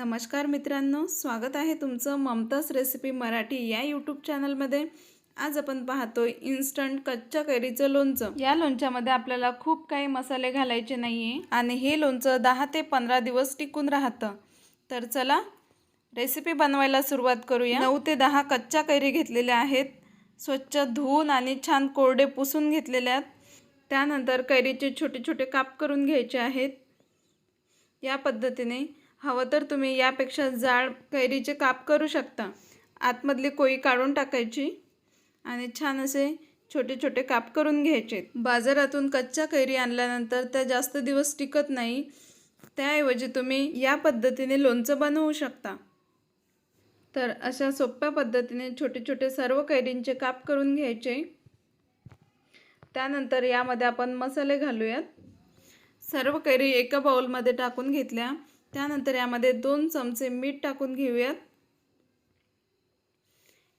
नमस्कार मित्रांनो स्वागत आहे तुमचं ममताच रेसिपी मराठी या यूट्यूब चॅनलमध्ये आज आपण पाहतोय इन्स्टंट कच्च्या कैरीचं लोणचं. या लोणच्यामध्ये आपल्याला खूप काही मसाले घालायचे नाही आहे आणि हे लोणचं दहा ते पंधरा दिवस टिकून राहतं. तर चला रेसिपी बनवायला सुरुवात करूया. नऊ ते दहा कच्च्या कैरी घेतलेल्या आहेत. स्वच्छ धुवून आणि छान कोरडे पुसून घेतलेल्या आहेत. त्यानंतर कैरीचे छोटे छोटे काप करून घ्यायचे आहेत. या पद्धतीने हवं तर तुम्ही यापेक्षा जाड कैरीचे काप करू शकता. आतमधली कोळी काढून टाकायची आणि छान असे छोटे छोटे काप करून घ्यायचे. बाजारातून कच्च्या कैरी आणल्यानंतर त्या जास्त दिवस टिकत नाही. त्याऐवजी तुम्ही या पद्धतीने लोणचं बनवू शकता. तर अशा सोप्या पद्धतीने छोटे छोटे सर्व कैरींचे काप करून घ्यायचे. त्यानंतर यामध्ये आपण मसाले घालूयात. सर्व कैरी एका बाऊलमध्ये टाकून घेतल्या. त्यानंतर यामध्ये दोन चमचे मीठ टाकून घेऊयात.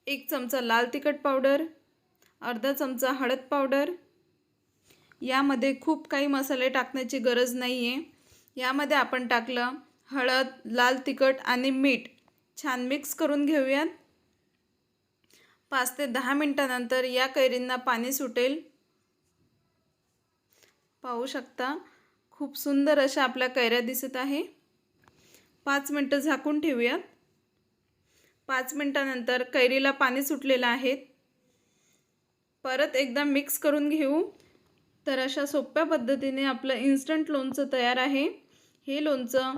एक चमचा लाल तिखट पावडर अर्धा चमचा हळद पावडर. यामध्ये खूप काही मसाले टाकण्याची गरज नाही आहे यामध्ये आपण टाकलं हळद लाल तिखट आणि मीठ. छान मिक्स करून घेऊयात. पाच ते दहा मिनटानंतर या कैरींना पाणी सुटेल. पाहू शकता खूप सुंदर अशा आपल्या कैऱ्या दिसत आहे. पाच मिनटं झाकून ठेवूयात पाच मिनटानंतर कैरीला पाणी सुटलेलं आहे. परत एकदा मिक्स करून घेऊ. तर अशा सोप्या पद्धतीने आपलं इन्स्टंट लोणचं तयार आहे. हे लोणचं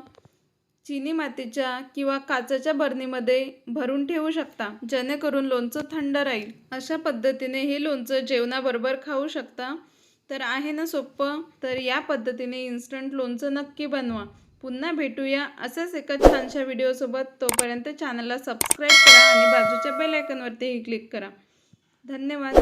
चिनी मातीच्या किंवा काचेच्या बरणीमध्ये भरून ठेवू शकता. जेणेकरून लोणचं थंड राहील. अशा पद्धतीने हे लोणचं जेवणाबरोबर खाऊ शकता. तर आहे ना सोपं तर या पद्धतीने इन्स्टंट लोणचं नक्की बनवा. पुन्हा भेटूया असंच एका छानशा व्हिडिओसोबत. तोपर्यंत चॅनलला सबस्क्राईब करा आणि बाजूच्या बेल क्लिक करा. धन्यवाद.